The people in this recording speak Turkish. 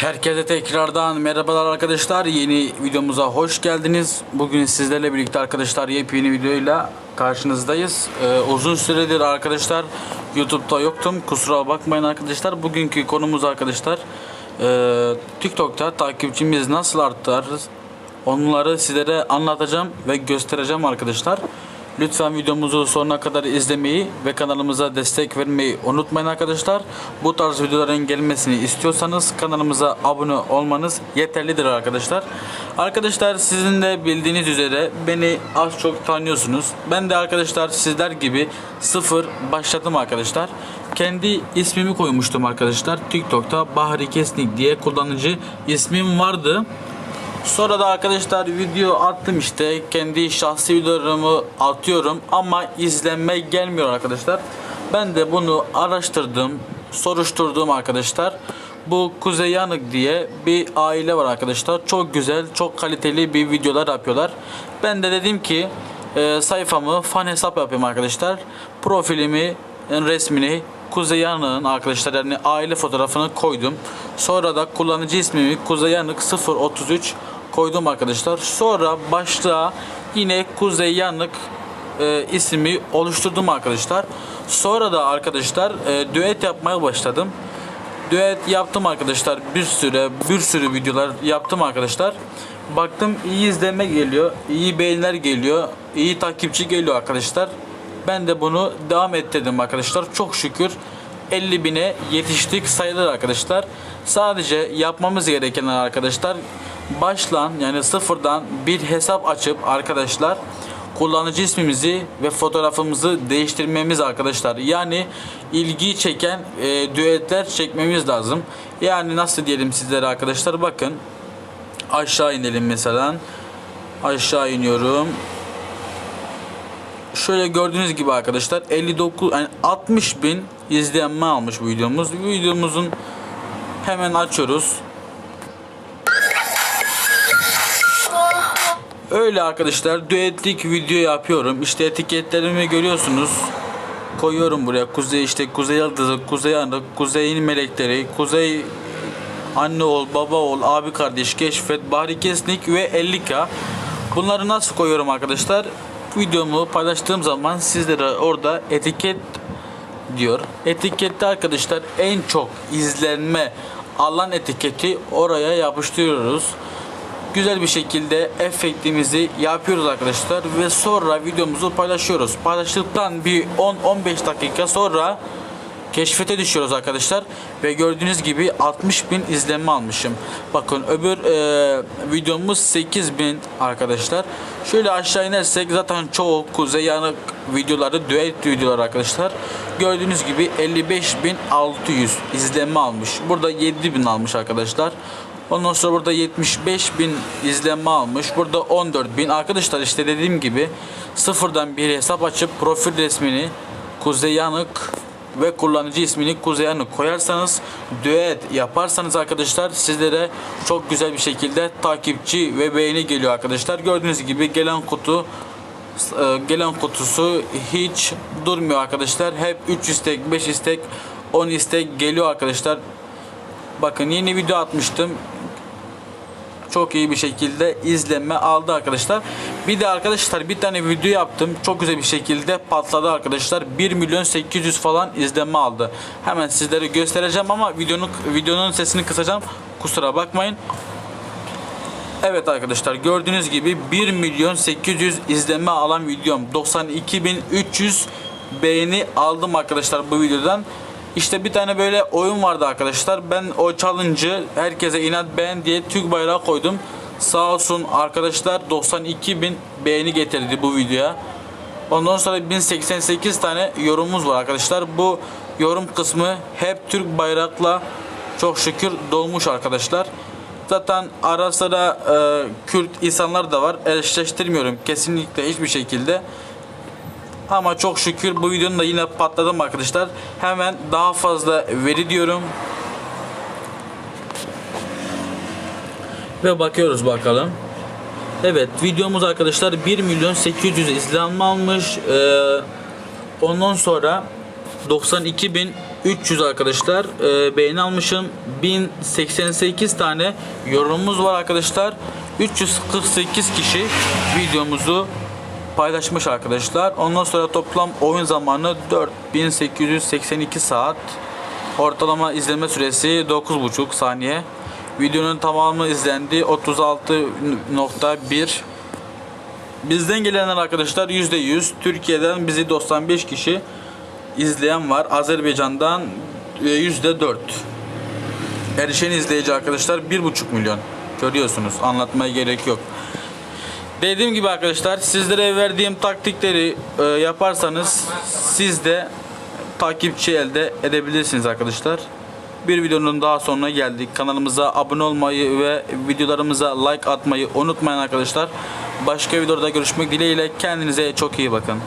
Herkese tekrardan merhabalar arkadaşlar. Yeni videomuza hoş geldiniz. Bugün sizlerle birlikte arkadaşlar yepyeni videoyla karşınızdayız. Ee, uzun süredir arkadaşlar YouTube'da yoktum. Kusura bakmayın arkadaşlar. Bugünkü konumuz arkadaşlar e, TikTok'ta takipçimiz nasıl artarız? Onları sizlere anlatacağım ve göstereceğim arkadaşlar. Lütfen videomuzu sonuna kadar izlemeyi ve kanalımıza destek vermeyi unutmayın arkadaşlar. Bu tarz videoların gelmesini istiyorsanız kanalımıza abone olmanız yeterlidir arkadaşlar. Arkadaşlar sizin de bildiğiniz üzere beni az çok tanıyorsunuz. Ben de arkadaşlar sizler gibi sıfır başladım arkadaşlar. Kendi ismimi koymuştum arkadaşlar. TikTok'ta Bahri Kesnik diye kullanıcı ismim vardı. Sonra da arkadaşlar video attım işte kendi şahsi videolarımı atıyorum ama izlenme gelmiyor arkadaşlar. Ben de bunu araştırdım, soruşturdum arkadaşlar. Bu Kuzey Yanık diye bir aile var arkadaşlar. Çok güzel, çok kaliteli bir videolar yapıyorlar. Ben de dedim ki e, sayfamı fan hesap yapayım arkadaşlar. Profilimi, resmini Kuzey Yanık'ın arkadaşlar yani aile fotoğrafını koydum. Sonra da kullanıcı ismimi Kuzey Yanık 033 koydum arkadaşlar. Sonra başlığa yine Kuzey Yanık e, ismi oluşturdum arkadaşlar. Sonra da arkadaşlar e, düet yapmaya başladım. Düet yaptım arkadaşlar. Bir süre bir sürü videolar yaptım arkadaşlar. Baktım iyi izleme geliyor, iyi beğeniler geliyor, iyi takipçi geliyor arkadaşlar. Ben de bunu devam ettirdim arkadaşlar. Çok şükür 50 bine yetiştik sayılır arkadaşlar. Sadece yapmamız gereken arkadaşlar başlan yani sıfırdan bir hesap açıp arkadaşlar kullanıcı ismimizi ve fotoğrafımızı değiştirmemiz arkadaşlar. Yani ilgi çeken e, düetler çekmemiz lazım. Yani nasıl diyelim sizlere arkadaşlar bakın. Aşağı inelim mesela. Aşağı iniyorum. Şöyle gördüğünüz gibi arkadaşlar 59 yani 60 bin izlenme almış bu videomuz. Videomuzun hemen açıyoruz. Öyle arkadaşlar düetlik video yapıyorum. İşte etiketlerimi görüyorsunuz. Koyuyorum buraya. Kuzey işte Kuzey Yıldızı, Kuzey Yanık, Kuzey'in melekleri, Kuzey anne ol, baba ol, abi kardeş, keşfet, Bahri Kesnik ve 50K. Bunları nasıl koyuyorum arkadaşlar? Videomu paylaştığım zaman sizlere orada etiket diyor. Etikette arkadaşlar en çok izlenme alan etiketi oraya yapıştırıyoruz güzel bir şekilde efektimizi yapıyoruz arkadaşlar ve sonra videomuzu paylaşıyoruz. Paylaştıktan bir 10-15 dakika sonra keşfete düşüyoruz arkadaşlar ve gördüğünüz gibi 60 bin izlenme almışım. Bakın öbür e, videomuz 8 bin arkadaşlar. Şöyle aşağı inersek zaten çoğu kuzey yanık videoları düet videolar arkadaşlar. Gördüğünüz gibi 55.600 izlenme almış. Burada 7 bin almış arkadaşlar. Ondan sonra burada 75 bin izlenme almış. Burada 14 bin. Arkadaşlar işte dediğim gibi sıfırdan bir hesap açıp profil resmini Kuzey Yanık ve kullanıcı ismini Kuzey Yanık koyarsanız düet yaparsanız arkadaşlar sizlere çok güzel bir şekilde takipçi ve beğeni geliyor arkadaşlar. Gördüğünüz gibi gelen kutu e, gelen kutusu hiç durmuyor arkadaşlar. Hep 3 istek, 5 istek, 10 istek geliyor arkadaşlar. Bakın yeni video atmıştım. Çok iyi bir şekilde izlenme aldı arkadaşlar. Bir de arkadaşlar bir tane video yaptım. Çok güzel bir şekilde patladı arkadaşlar. 1 milyon 800 falan izlenme aldı. Hemen sizlere göstereceğim ama videonun videonun sesini kısacağım. Kusura bakmayın. Evet arkadaşlar gördüğünüz gibi 1 milyon 800 izlenme alan videom 92.300 beğeni aldım arkadaşlar bu videodan. İşte bir tane böyle oyun vardı arkadaşlar. Ben o challenge'ı herkese inat beğen diye Türk bayrağı koydum. Sağ olsun arkadaşlar 92.000 beğeni getirdi bu videoya. Ondan sonra 1088 tane yorumumuz var arkadaşlar. Bu yorum kısmı hep Türk bayrakla çok şükür dolmuş arkadaşlar. Zaten ara sıra e, Kürt insanlar da var. Eşleştirmiyorum kesinlikle hiçbir şekilde. Ama çok şükür bu videonun da yine patladım arkadaşlar. Hemen daha fazla veri diyorum. Ve bakıyoruz bakalım. Evet videomuz arkadaşlar 1 milyon 800 izlenme almış. Ee, ondan sonra 92 bin 300 arkadaşlar e, beğeni almışım. 1088 tane yorumumuz var arkadaşlar. 348 kişi videomuzu paylaşmış arkadaşlar. Ondan sonra toplam oyun zamanı 4882 saat. Ortalama izleme süresi 9,5 saniye. Videonun tamamı izlendi 36.1 Bizden gelenler arkadaşlar %100 Türkiye'den bizi 95 kişi izleyen var. Azerbaycan'dan e, %4 Erişen izleyici arkadaşlar 1,5 milyon. Görüyorsunuz anlatmaya gerek yok. Dediğim gibi arkadaşlar sizlere verdiğim taktikleri e, yaparsanız siz de takipçi elde edebilirsiniz arkadaşlar. Bir videonun daha sonuna geldik. Kanalımıza abone olmayı ve videolarımıza like atmayı unutmayın arkadaşlar. Başka videoda görüşmek dileğiyle kendinize çok iyi bakın.